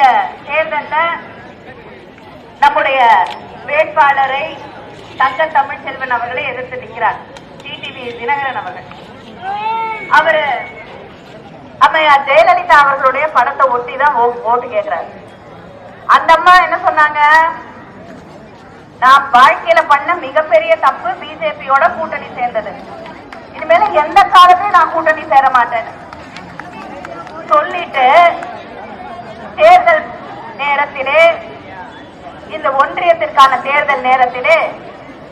இந்த தேர்தலில் நம்முடைய வேட்பாளரை தங்க தமிழ்ச்செல்வன் அவர்களை எதிர்த்து நிற்கிறார். டிடிவி தினகரன் அவர்கள். அவரு அம்மையார் ஜெயலலிதா அவர்களுடைய படத்தை ஒட்டி தான் ஓட்டு கேட்கிறாரு. அந்த அம்மா என்ன சொன்னாங்க? நான் வாழ்க்கையில பண்ண மிகப்பெரிய தப்பு பிஜேபியோட கூட்டணி சேர்ந்தது. இனிமேல எந்த காலத்திலும் நான் கூட்டணி சேர மாட்டேன் சொல்லிட்டு தேர்தல் நேரத்திலே இந்த ஒன்றியத்திற்கான தேர்தல் நேரத்திலே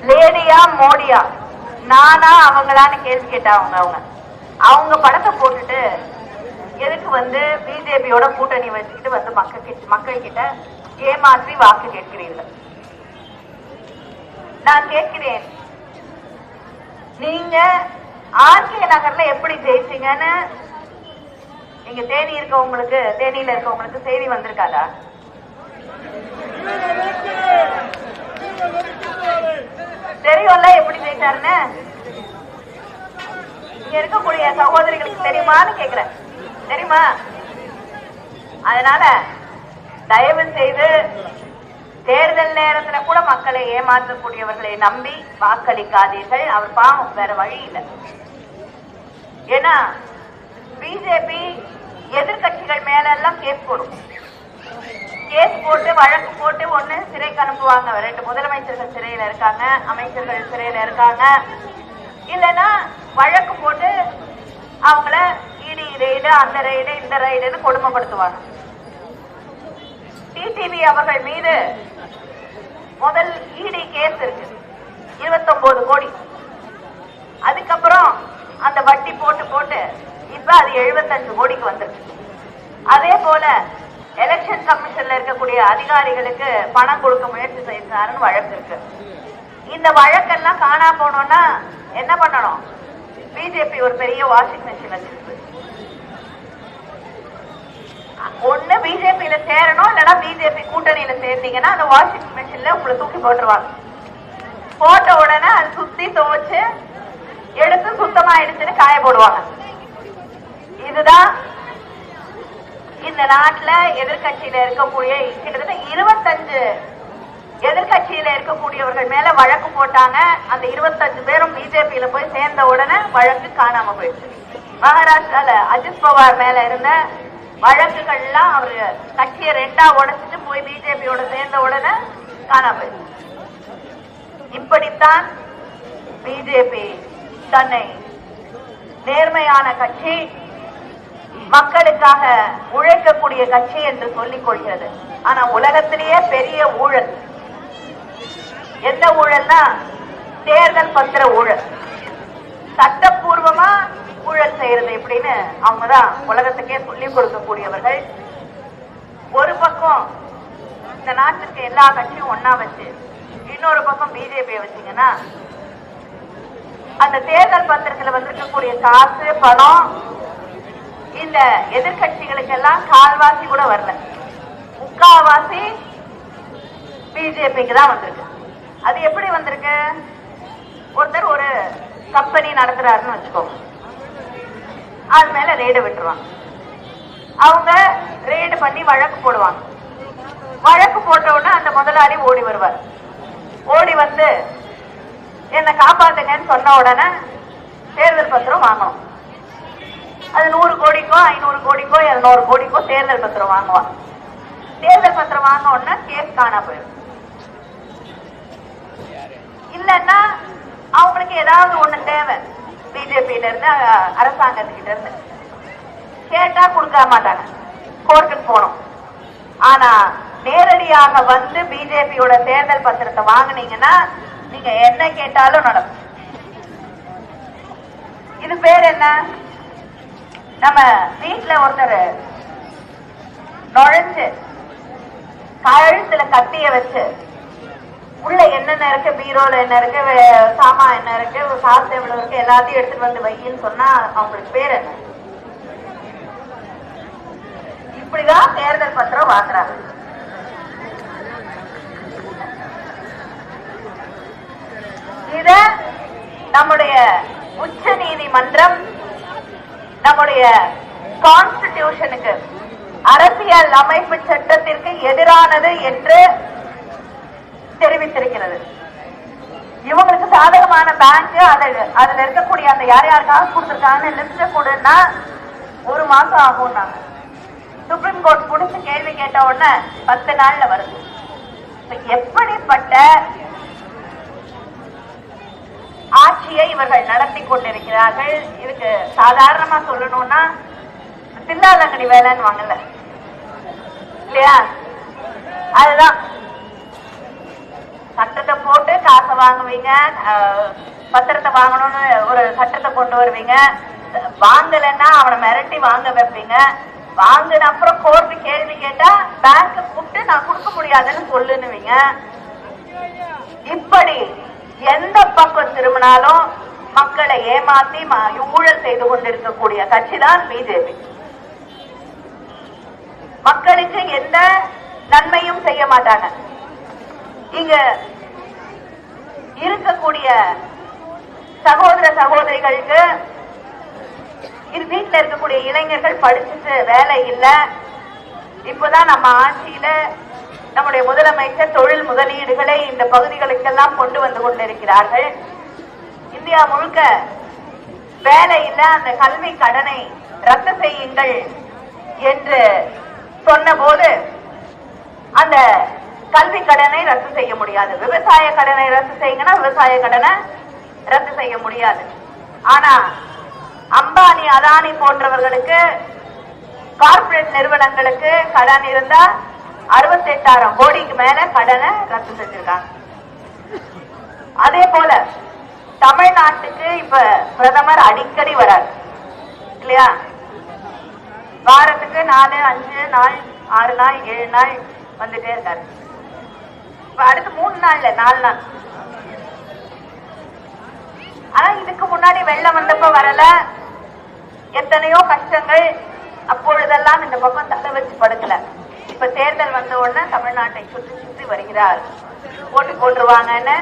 லேடியா மோடியா நானா அவங்களான்னு கேள்வி கேட்டாங்க அவங்க. அவங்க படத்தை போட்டுட்டு எதுக்கு வந்து பிஜேபியோட கூட்டணி வச்சுக்கிட்டு வந்து மக்கள் கிட்ட மக்கள் கிட்ட ஏமாற்றி வாக்கு கேட்கிறீர்கள்? நான் கேட்கிறேன். நீங்க ஆர்கே நகர்ல எப்படி ஜெயிச்சீங்கன்னு நீங்க தேனி இருக்கவங்களுக்கு தேனியில இருக்கவங்களுக்கு செய்தி வந்திருக்காதா? தெரியும்ல எப்படி ஜெயிச்சாருன்னு இங்க இருக்கக்கூடிய சகோதரிகளுக்கு தெரியுமான்னு கேக்குறேன். தெரியுமா? அதனால தயவு செய்து தேர்தல் நேரத்துல கூட மக்களை ஏமாற்றக்கூடியவர்களை நம்பி வாக்களிக்காதீர்கள். அவர் பாவம் வேற வழி இல்லை. ஏன்னா பிஜேபி எதிர்கட்சிகள் மேல எல்லாம் கேஸ் போடும். கேஸ் போட்டு வழக்கு போட்டு ஒண்ணு சிறைக்கு அனுப்புவாங்க. ரெண்டு முதலமைச்சர்கள் சிறையில இருக்காங்க அமைச்சர்கள் சிறையில இருக்காங்க. இல்லைன்னா வழக்கு போட்டு அவங்கள இடி ரெய்டு அந்த ரெய்டு இந்த ரெய்டுன்னு கொடுமைப்படுத்துவாங்க. டிடிவி அவர்கள் மீது முதல் இடி கேஸ் இருக்கு. 29 கோடி. அதுக்கப்புறம் அந்த வட்டி போட்டு போட்டு இப்ப அது 75 கோடிக்கு வந்துருக்கு அதே போல எலெக்ஷன் கமிஷன்ல இருக்கக்கூடிய அதிகாரிகளுக்கு பணம் கொடுக்க முயற்சி செய்தாருன்னு வழக்கு இருக்கு. இந்த வழக்கெல்லாம் காணா போனோம்னா என்ன பண்ணணும்? பிஜேபி ஒரு பெரிய வாஷிங் மிஷின் வச்சிருக்கு. ஒண்ணு பிஜேபியில சேரணும் இல்லைன்னா பிஜேபி கூட்டணியில சேர்ந்தீங்கன்னா அந்த வாஷிங் மிஷின்ல உங்களை தூக்கி போட்டுருவாங்க. போட்ட உடனே அது சுத்தி துவைச்சு எடுத்து சுத்தமாயிடுச்சுன்னு காய போடுவாங்க. இதுதான் இந்த நாட்டுல எதிர்க்கட்சியில இருக்கக்கூடிய கிட்டத்தட்ட இருபத்தஞ்சு எதிர்க்கட்சியில இருக்கக்கூடியவர்கள் மேல வழக்கு போட்டாங்க. அந்த இருபத்தஞ்சு பேரும் பிஜேபியில போய் சேர்ந்த உடனே வழக்கு காணாம போயிடுச்சு. மகாராஷ்டிரால அஜித் பவார் மேல இருந்த வழக்குகள்லாம் அவரு கட்சியை ரெண்டா உடைச்சிட்டு போய் பிஜேபியோட சேர்ந்த உடனே காணாம போயிடுச்சு. இப்படித்தான் பிஜேபி தன்னை நேர்மையான கட்சி மக்களுக்காக உழைக்கக்கூடிய கட்சி என்று சொல்லிக் கொள்கிறது. ஆனா உலகத்திலேயே பெரிய ஊழல். எந்த ஊழல்னா தேர்தல் பத்திர ஊழல். சட்டப்பூர்வமா ஊழல் செய்யறது எப்படின்னு அவங்கதான் உலகத்துக்கே சொல்லிக் கொடுக்கக்கூடியவர்கள். ஒரு பக்கம் இந்த நாட்டுக்கு எல்லா கட்சியும் ஒன்னா வச்சு இன்னொரு பக்கம் பிஜேபியை வச்சீங்கன்னா அந்த தேர்தல் பத்திரத்துல வந்திருக்கக்கூடிய காசு பணம் இந்த எதிர்கட்சிகளுக்கு எல்லாம் கால்வாசி கூட வரல. முக்காவாசி பிஜேபிக்கு தான் வந்திருக்கு. அது எப்படி வந்திருக்கு? ஒருத்தர் ஒரு கம்பெனி நடத்துறாருன்னு வச்சுக்கோங்க. அது மேல ரேடு விட்டுருவாங்க. அவங்க ரேடு பண்ணி வழக்கு போடுவாங்க. வழக்கு போட்ட உடனே அந்த முதலாளி ஓடி வருவார். ஓடி வந்து என்னை காப்பாத்துங்கன்னு சொன்ன உடனே தேர்தல் பத்திரம் வாங்கணும். அது நூறு கோடிக்கோ ஐநூறு கோடிக்கோ இருநூறு கோடிக்கோ தேர்தல் பத்திரம் வாங்குவான். தேர்தல் பத்திரம் வாங்க உடனே கேஸ் காணா போயிடும். இல்லைன்னா அவங்களுக்கு ஏதாவது ஒண்ணு தேவை. பிஜேபியில இருந்து அரசாங்கத்துக்கிட்ட இருந்து. கேட்டா கொடுக்க மாட்டாங்க. கோர்ட்டுக்கு போனோம் ஆனா நேரடியாக வந்து பிஜேபியோட தேர்தல் பத்திரத்தை வாங்குனீங்கன்னா நீங்க என்ன கேட்டாலும் நடக்கும். இது பேர் என்ன? நம்ம வீட்டுல ஒருத்தர் நுழைஞ்சு கழுத்துல கத்திய வச்சு உள்ள என்னென்ன இருக்கு? பீரோல என்ன இருக்கு? சாமான் என்ன இருக்கு? காசு எவ்வளவு இருக்கு? எல்லாத்தையும் எடுத்துட்டு வந்து வையின்னு சொன்னா அவங்களுக்கு பேர் என்ன? இப்படிதான் தேர்தல் பத்திரம் வாக்குறாங்க. இத நம்முடைய உச்ச நீதிமன்றம் நம்முடைய கான்ஸ்டிடியூஷனுக்கு அரசியல் அமைப்பு சட்டத்திற்கு எதிரானது என்று தெரிவித்திருக்கிறது. இவங்களுக்கு சாதகமான பேங்க் அதுல இருக்கக்கூடிய அந்த யார் யாருக்காக கொடுத்துருக்காங்கன்னு லிஸ்ட் கொடுன்னா ஒரு மாசம் ஆகும் நாங்க. சுப்ரீம் கோர்ட் முடிச்சு கேள்வி கேட்ட உடனே பத்து நாள்ல வருது. எப்படிப்பட்ட இவர்கள் நடத்தி கொண்டிருக்கிறார்கள். இதுக்கு சாதாரணமா சொல்லணும்னா தில்லாலங்கடி வேலைன்னு வாங்கல. இல்லையா? அதுதான். சட்டத்தை போட்டு காசை வாங்குவீங்க பத்திரத்தை வாங்கணும்னு ஒரு சட்டத்தை கொண்டு வருவீங்க. வாங்கலைன்னா அவனை மிரட்டி வாங்க வைப்பீங்க. வாங்கின அப்புறம் கோர்ட்டு கேள்வி கேட்டா பேங்க் கூப்பிட்டு நான் கொடுக்க முடியாதுன்னு சொல்லுனுவீங்க. இப்படி எந்த பக்கம் திரும்பினாலும் மக்களை ஏமாத்தி ஊழல் செய்து கொண்டிருக்கக்கூடிய கட்சி தான் பிஜேபி. மக்களுக்கு எந்த நன்மையும் செய்ய மாட்டாங்க. இங்க இருக்கக்கூடிய சகோதர சகோதரிகளுக்கு இது வீட்டுல இருக்கக்கூடிய இளைஞர்கள் படிச்சுட்டு வேலை இல்ல. இப்பதான் நம்ம ஆட்சியில நம்முடைய முதலமைச்சர் தொழில் முதலீடுகளை இந்த பகுதிகளுக்கெல்லாம் கொண்டு வந்து கொண்டிருக்கிறார்கள். இந்தியா முழுக்க வேலை அந்த கல்வி கடனை ரத்து செய்யுங்கள் என்று சொன்னபோது அந்த கல்வி கடனை ரத்து செய்ய முடியாது. விவசாய கடனை ரத்து செய்யுங்கன்னா விவசாய கடனை ரத்து செய்ய முடியாது. ஆனா அம்பானி அதானி போன்றவர்களுக்கு கார்பரேட் நிறுவனங்களுக்கு கடன் இருந்தா அறுபத்தி எட்டாயிரம் கோடிக்கு மேல கடனை ரத்து செஞ்சிருக்காங்க. அதே போல தமிழ்நாட்டுக்கு இப்ப பிரதமர் அடிக்கடி வரார். இல்லையா? வாரத்துக்கு நாலு அஞ்சு நாள் ஆறு நாள் ஏழு நாள் வந்துட்டே இருக்காரு. இப்ப அடுத்து மூணு நாள்ல நாலு நாள். ஆனா இதுக்கு முன்னாடி வெள்ளம் வந்தப்ப வரல. எத்தனையோ கஷ்டங்கள் அப்பொழுதெல்லாம் இந்த பக்கம் தலை வச்சு படுக்கல. இப்ப தேர்தல் வந்த உடனே தமிழ்நாட்டை சுற்றி சுற்றி வருகிறார். போட்டு போட்டுருவாங்கன்னு.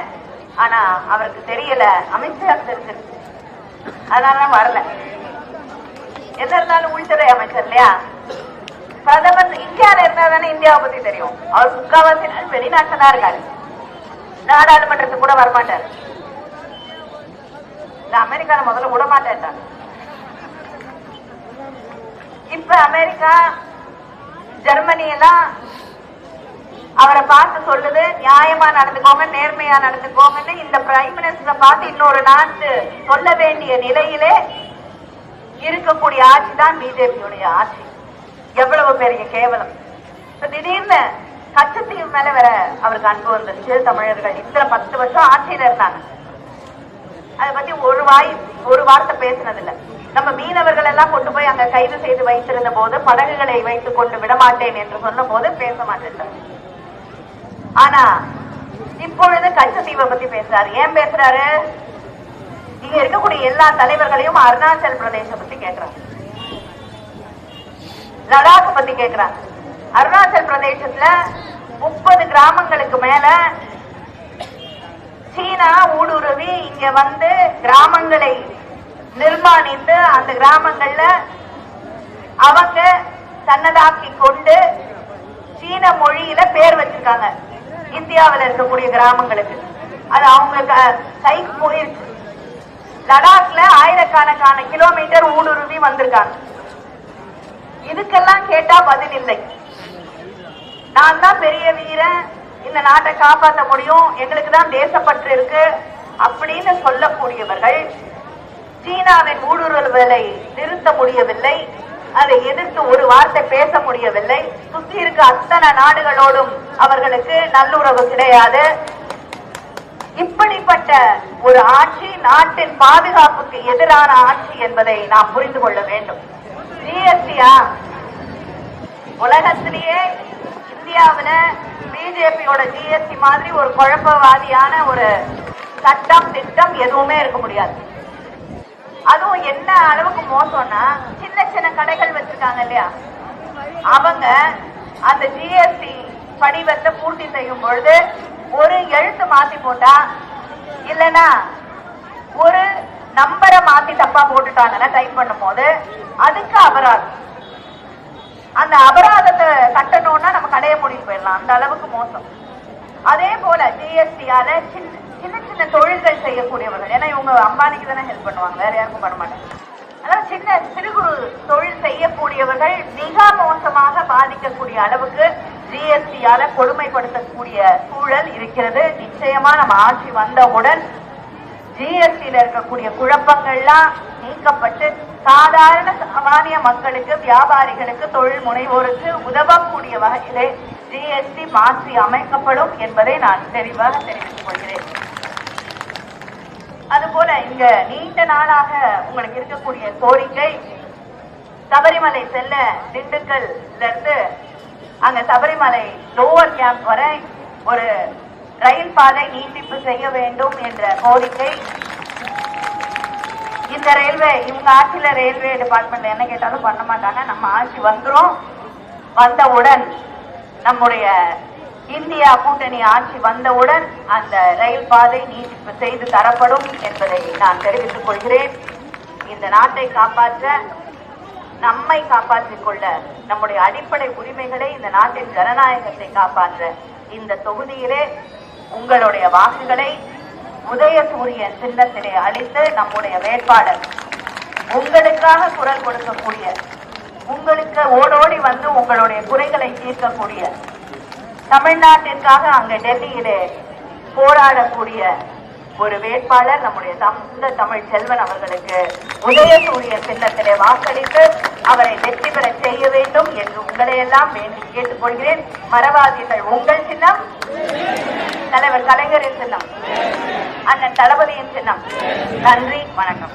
ஆனா அவருக்கு தெரியல. அமைச்சர் தெரிஞ்சிருக்கு அதனாலதான் வரல. எது இருந்தாலும் உள்துறை அமைச்சர் இல்லையா? பிரதமர் இந்தியால இருந்தா தானே இந்தியாவை பத்தி தெரியும். அவர் முக்காவாசி நாள் வெளிநாட்டுல தான் இருக்காரு. நாடாளுமன்றத்துக்கு கூட வரமாட்டாரு. இந்த அமெரிக்கால முதல்ல விட மாட்டேன் இப்ப அமெரிக்கா ஜெர்மனி எல்லாம் அவரை பார்த்து சொல்லுது நியாயமா நடந்துக்கோங்க நேர்மையா நடந்துக்கோங்கன்னு. இந்த பிரைம் மினிஸ்டரை பார்த்து இன்னொரு நாட்டு சொல்ல வேண்டிய நிலையிலே இருக்கக்கூடிய ஆட்சி தான் பிஜேபியுடைய ஆட்சி. எவ்வளவு பெரிய கேவலம். இப்ப திடீர்னு கச்சத்தீவு மேல வேற அவருக்கு அன்பு வந்துருச்சு தமிழர்கள். இத்தனை பத்து வருஷம் ஆட்சியில இருந்தாங்க. அதை பத்தி ஒரு வாய் ஒரு வார்த்தை பேசினதில்லை. நம்ம மீனவர்கள் எல்லாம் கொண்டு போய் அங்க கைது செய்து வைத்திருந்த போது படகுகளை வைத்துக் கொண்டு விடமாட்டேன் என்று சொன்ன போது பேச மாட்டேன் ஆனா இப்பொழுது கச்சத்தீவை பத்தி பேசுறாரு. ஏன் பேசுறாரு? இங்க இருக்கக்கூடிய எல்லா தலைவர்களையும் அருணாச்சல் பிரதேசம் பத்தி கேக்குறாங்க லடாக் பத்தி கேக்குறாங்க அருணாச்சல் பிரதேசத்துல முப்பது கிராமங்களுக்கு மேல சீனா ஊடுருவி இங்க வந்து கிராமங்களை நிர்மாணித்து அந்த கிராமங்கள்ல அவங்க தன்னதாக்கி கொண்டு சீன மொழியில பேர் வச்சிருக்காங்க. இந்தியாவில் இருக்கக்கூடிய கிராமங்களுக்கு. அது அவங்க கைக்கு போயிருக்கு லடாக்ல ஆயிரக்கணக்கான கிலோமீட்டர் ஊடுருவி வந்திருக்காங்க. இதுக்கெல்லாம் கேட்டா பதில் இல்லை. நான் தான் பெரிய வீரன். இந்த நாட்டை காப்பாற்ற முடியும். எங்களுக்கு தான் தேசப்பற்று இருக்கு. அப்படின்னு சொல்லக்கூடியவர்கள் சீனாவின் ஊடுருவலை நிறுத்த முடியவில்லை. அதை எதிர்த்து ஒரு வார்த்தை பேச முடியவில்லை. சுத்தி இருக்க அத்தனை நாடுகளோடும் அவர்களுக்கு நல்லுறவு கிடையாது. இப்படிப்பட்ட ஒரு ஆட்சி நாட்டின் பாதுகாப்புக்கு எதிரான ஆட்சி என்பதை நாம் புரிந்து கொள்ள வேண்டும். ஜிஎஸ்டியா உலகத்திலேயே இந்தியாவுல பிஜேபியோட ஜிஎஸ்டி மாதிரி ஒரு குழப்பவாதியான ஒரு சட்டம் திட்டம் எதுவுமே இருக்க முடியாது. அதுவும் என்ன அளவுக்கு மோசம்னா சின்ன சின்ன கடைகள் வச்சிருக்காங்க இல்லையா? அவங்க அந்த ஜிஎஸ்டி படிவத்தை பூர்த்தி செய்யும் பொழுது ஒரு எழுத்து மாத்தி போட்டா இல்லனா ஒரு நம்பரை மாத்தி தப்பா போட்டுட்டாங்கன்னா டைப் பண்ணும் போது அதுக்கு அபராதம். அந்த அபராதத்தை கட்டணும்னா நம்ம கடையை முடிவு போயிடலாம். அந்த அளவுக்கு மோசம். அதே போல ஜிஎஸ்டியால சின்ன சின்ன சின்ன தொழில்கள் செய்யக்கூடியவர்கள். ஏன்னா இவங்க அம்பானிக்கு தானே ஹெல்ப் பண்ணுவாங்க. வேற யாருக்கும் பண்ண மாட்டாங்க. அதாவது சின்ன சிறு குறு தொழில் செய்யக்கூடியவர்கள் மிக மோசமாக பாதிக்கக்கூடிய அளவுக்கு ஜிஎஸ்டியால கொடுமைப்படுத்தக்கூடிய சூழல் இருக்கிறது. நிச்சயமா நம்ம ஆட்சி வந்தவுடன் ஜிஎஸ்டியில இருக்கக்கூடிய குழப்பங்கள்லாம் நீக்கப்பட்டு சாதாரண சாமானிய மக்களுக்கு வியாபாரிகளுக்கு தொழில் முனைவோருக்கு உதவக்கூடிய வகையிலே ஜிஎஸ்டி மாற்றி அமைக்கப்படும் என்பதை நான் தெளிவாக தெரிவித்துக் கொள்கிறேன். அதுபோல இங்க நீண்ட நாளாக உங்களுக்கு இருக்கக்கூடிய கோரிக்கை சபரிமலை செல்ல திண்டுக்கல்ல இருந்து அங்க சபரிமலை லோவர் கேம்ப் வரை ஒரு ரயில் பாதை நீட்டிப்பு செய்ய வேண்டும் என்ற கோரிக்கை. இந்த ரயில்வே இவங்க ஆட்சியில ரயில்வே டிபார்ட்மெண்ட் என்ன கேட்டாலும் பண்ண மாட்டாங்க. நம்ம ஆட்சி வந்துரும். வந்தவுடன் நம்முடைய இந்தியா கூட்டணி ஆட்சி வந்தவுடன் அந்த ரயில் பாதை நீட்டிப்பு செய்து தரப்படும் என்பதை நான் தெரிவித்துக் கொள்கிறேன். இந்த நாட்டை காப்பாற்ற நம்மை காப்பாற்றிக் கொள்ள நம்முடைய அடிப்படை உரிமைகளை இந்த நாட்டின் ஜனநாயகத்தை காப்பாற்ற இந்த தொகுதியிலே உங்களுடைய வாக்குகளை உதயசூரியன் சின்னத்திலே அளித்து நம்முடைய வேட்பாளர் உங்களுக்காக குரல் கொடுக்கக்கூடிய உங்களுக்கு ஓடோடி வந்து உங்களுடைய குறைகளை தீர்க்கக்கூடிய தமிழ்நாட்டிற்காக அங்க டெல்லியிலே போராடக்கூடிய ஒரு வேட்பாளர் நம்முடைய தந்த தமிழ் செல்வன் அவர்களுக்கு உதயசூரிய சின்னத்திலே வாக்களித்து அவரை வெற்றி பெற செய்ய வேண்டும் என்று உங்களை எல்லாம் வேண்டி கேட்டுக்கொள்கிறேன். மரவாதிகள் உங்கள் சின்னம்? தலைவர் கலைஞரின் சின்னம். அண்ணன் தளபதியின் சின்னம். நன்றி. வணக்கம்.